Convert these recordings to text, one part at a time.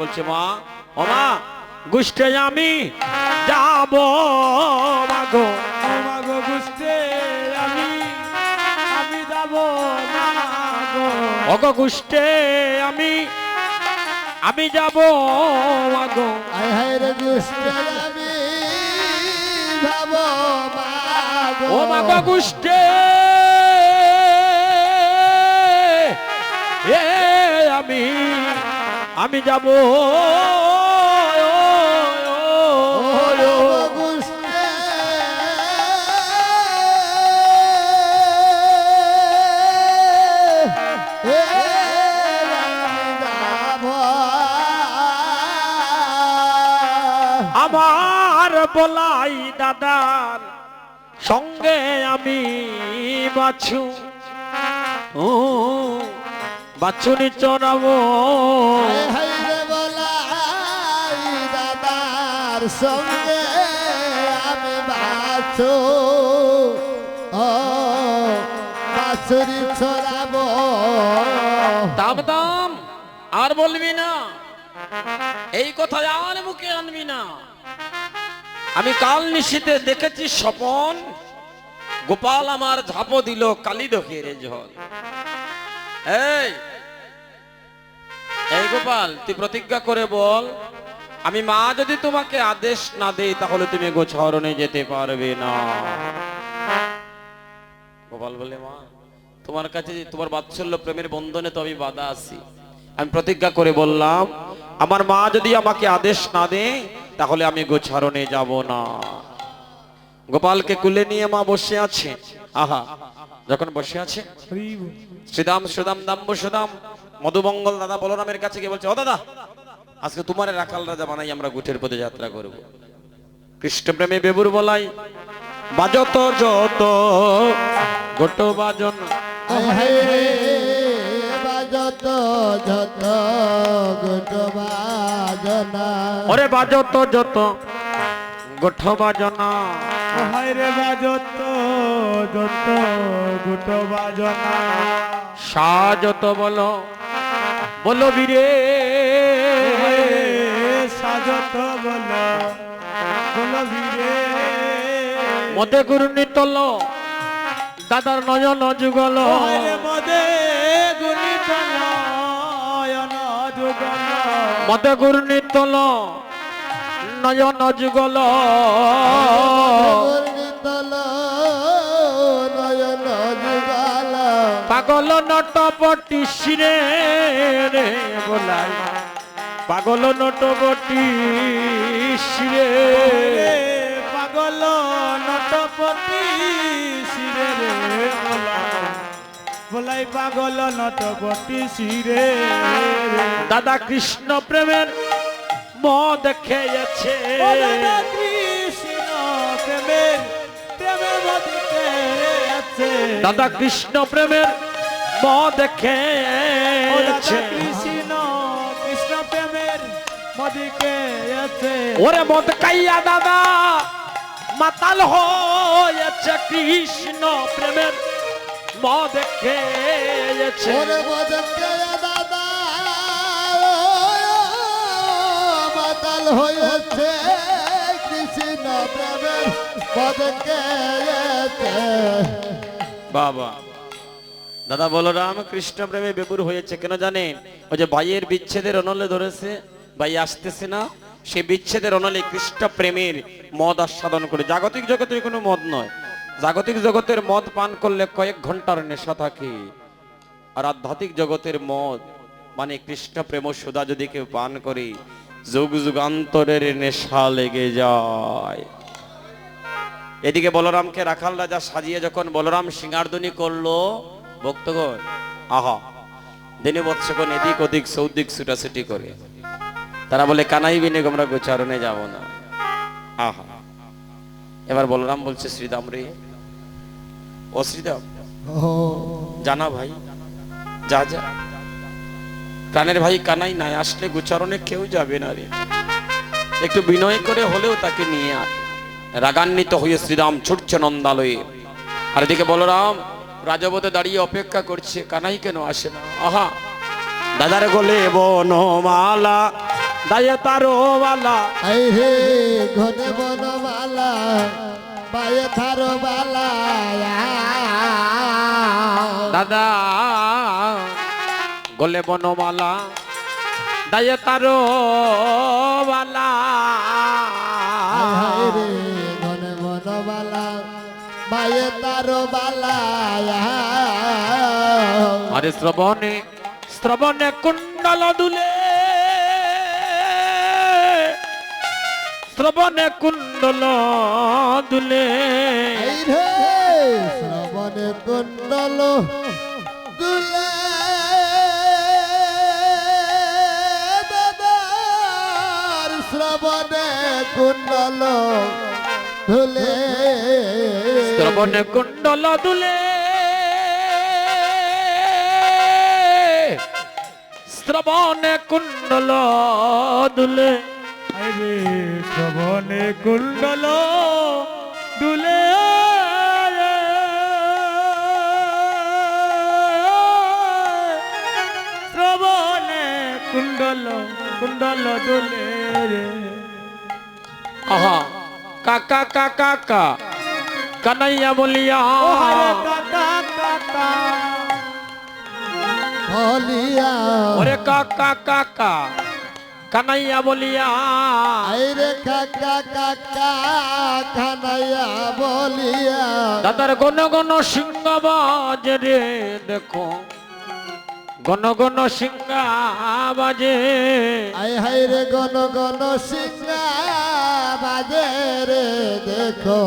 বলছে মা ও মা গুষ্টে আমি যাব মাগো মাগো বুঝতে আমি আমি যাব না গো অগ গুষ্টে আমি আমি যাব মাগো। আয় হায় রে দুষ্টে আমি যাব মাগো। ও মাগো গুষ্টে। এ আমি আমি যাব। আমার বলাই দাদার সঙ্গে আমি বাছু। ও বাছুনি চড়াবো। সঙ্গে আমি বাছো ও, বাছুরি ছড়াবো। দাম দাম, আর বলবি না। এই কথা আর মুখে আনবি না। আমি কাল নিশীতে দেখেছি স্বপন। গোপাল আমার ঝাপো দিল কালি দোকের জল এই এই গোপাল, তুই প্রতিজ্ঞা করে বল। আমি মা যদি তোমাকে আদেশ না দেই তাহলে তুমি গোছরণে যেতে পারবে না। গোপাল বলে মা তোমার কাছে তোমার বাৎসল্য প্রেমের বন্ধনে তো আমি বাধা আছি। আমি প্রতিজ্ঞা করে বললাম আমার মা যদি আমাকে আদেশ না দেয় তাহলে আমি গোছারণে যাব না। গোপালকে কুলে নিয়ে মা বসে আছে। আহা যখন বসে আছে শ্রীদাম সুদাম দাম্ব সুদাম মধুমঙ্গল দাদা বলরামের কাছে গিয়ে বলছে ও দাদা আজকে তোমার রাখাল রাজা বানাই আমরা গুঠের পথে যাত্রা করব। কৃষ্ণ প্রেমে বেবুর বলাই বাজত যত গোট বাজন। আয় রে বাজত যত গুট বাজনা। ওরে বাজত যত গোঠ বাজনা। বাজত যত গুট বাজনা। সাজত বলো বলো বীরে। সাজত বল বল ভিড়ে। মতে গুরুনি তল দাদার নয়ন যুগল। রে মদে গুণিত নয়ন যুগল। মতে গুরুনি তল নয়ন যুগল। পাগল নটপটি শিরে রে বলাই। পাগল নটপটি শিরে পাগল নটপতি শিরে রে বলাই পাগল নটপতি শিরে দাদা কৃষ্ণ প্রেমের মদ খেয়েছে। কৃষ্ণ প্রেমের প্রেমে আছে দাদা কৃষ্ণ প্রেমের মদ খেয়েছে। ওরে মদ কাইয়া দাদা মাতাল হয়েছে কৃষ্ণ প্রেমের মদ খেয়েছে। ওরে বদকে দাদা মাতাল হয়েছে কৃষ্ণ প্রেমের বদকে বাবা দাদা বলরাম কৃষ্ণ প্রেমে বেপুর হয়েছে কেন জানেন? ওই যে ভাইয়ের বিচ্ছেদের অনলে ধরেছে। ভাই আসতেছে না, সে বিচ্ছেদের অনলে কৃষ্ণ প্রেমের মদ আস্বাদন করে। জাগতিক জগতে কোনো মদ নয়। জাগতিক জগতের মদ পান করলে কয়েক ঘণ্টার নেশা থাকে। আর আধ্যাত্মিক জগতের মদ মানে কৃষ্ণ প্রেম সুদা যদি কেউ পান করে, যুগ যুগান্তরের নেশা লেগে যায়। এদিকে বলরামকে রাখাল রাজা সাজিয়ে যখন বলরাম সিঙ্গারদনি করল, ভক্তগণ, আহা, দিনে বৎসগণ এদিক ওদিক সৌদিক ছুটাছুটি করে। তারা বলে কানাই বিনে আমরা গোচারণে যাব না। আহা। এবার বলরাম বলছে শ্রীদাম রে ও শ্রীদাম জানা ভাই যা যা। প্রাণের ভাই কানাই নাই আসলে গোচারণে কেউ যাবে না রে। একটু বিনয় করে হলেও তাকে নিয়ে আয়। রাগান্বিত হয়ে শ্রীরাম ছুটছে নন্দালয়ে। আর এদিকে বলরাম রাজপথে দাঁড়িয়ে অপেক্ষা করছে কানাই কেন আসে না? আহা। দাদার গলে বনমালা দায়ে তারো বালা। এই হে ঘনে বনমালা পায়ে থারো বালা দাদা গলে বনমালা দায়ে তারো বালা। হায় রে ঘনে বনমালা পায়ে তারো বালা আরে শ্রবণে শ্রবণে কুণ্ডল দুলে শ্রবণে কুণ্ডল দুলে। শ্রবণে কুণ্ডল দুলে। শ্রবণে কুণ্ডল দুলে। শ্রবণে কুণ্ডল দুলে। শ্রবণে কুণ্ডল দুলে। আরে শ্রবণে কুণ্ডল দুলে শ্রবণে কুণ্ডল কুণ্ডল দুলে রে। আহা কাকা কাকা কা কানাইয়া বলিয়া কাকা কাকা বলিয়া। ওরে কাকা কাকা কানাইয়া বলিয়া আইরে কাকা কাকা খানাইয়া বলিয়া। দাদার গণ গণ সিংহ বাজে রে দেখো। গণ গণ সিংহ বাজে আই হাই রে গন গন সিংহা বাজে রে দেখো।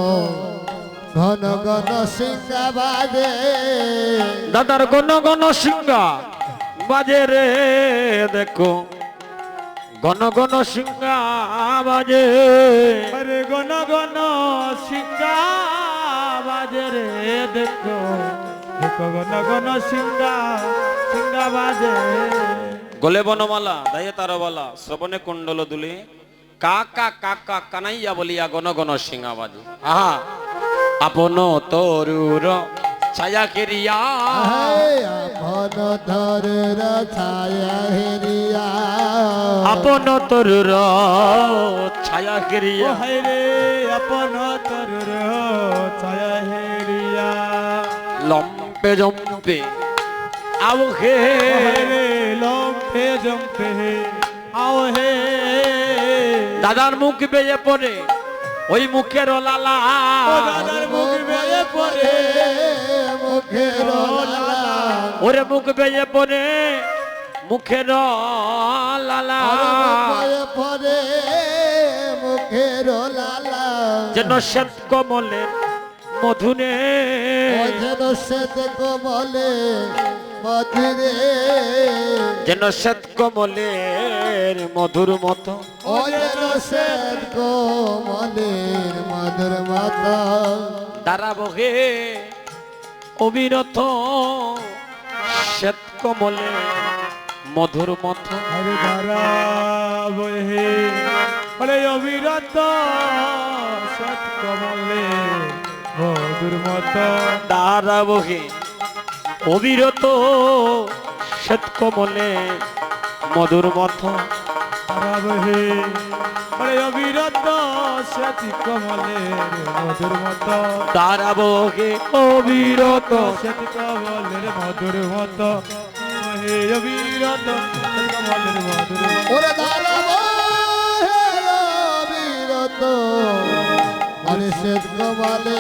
ঘন ঘন সিংহা বাজে দাদার গণ গণ সিংহ বাজে রে দেখো। গণ গণ সিংহ বাজে। আরে গণ গণ সিংহা বাজে রে দেখো। দেখো গণ গণ সিংহা সিংহা বাজে। গলে বনমালা দায়ে তার বলা শ্রবণে কুণ্ডল দুলে। কাকা কাকা কানাইয়া বলিয়া গণ গণ সিংহা বাজে। আহা আপন তরুর ছায়া কেরিয়া। আপন ধরের ছায়া হেরিয়া। আপন তরুর ছায়া কেরিয়া। রে আপন তরুর ছায়া হেরিয়া। লম্পে জম্পে আও হে। লম্পে জম্পে আও হে। দাদার মুখ বেয়ে পড়ে। ওই মুখের লালা। ও দাদার মুখ বেয়ে পরে মুখের লালা। ওরে মুখ বেয়ে পরে মুখের লালা। পরে মুখের লালা। যেন শ্বেত কমলের মধুরে যেন শ্বেত কমলে মধুরে যেন শ্বেত কমলের মধুর মতো। ও শ্বেত কমলের মধুর মাতা। বহে অবিরত। শ্বেত কমলে মধুর মতো। আরে ধারা বহে অবিরত সৎ কমলে মধুর মত। দ্বারা বহে অবিরত শ্বেত কমলে মধুর মতো। ধারা বহে আরে অবিরত সৎ কমলে মধুর মত। দ্বারা বহে অবিরত সৎ কমলের মধুর মত। অবিরত কমলের মধুর মত। আরে গোয়ালে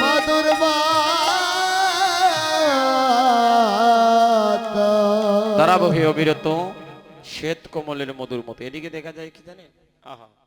মাদুর তারা বহে অবিরত, শ্বেত কমলের মধুর মতো। এদিকে দেখা যায় কি জানেন আহা।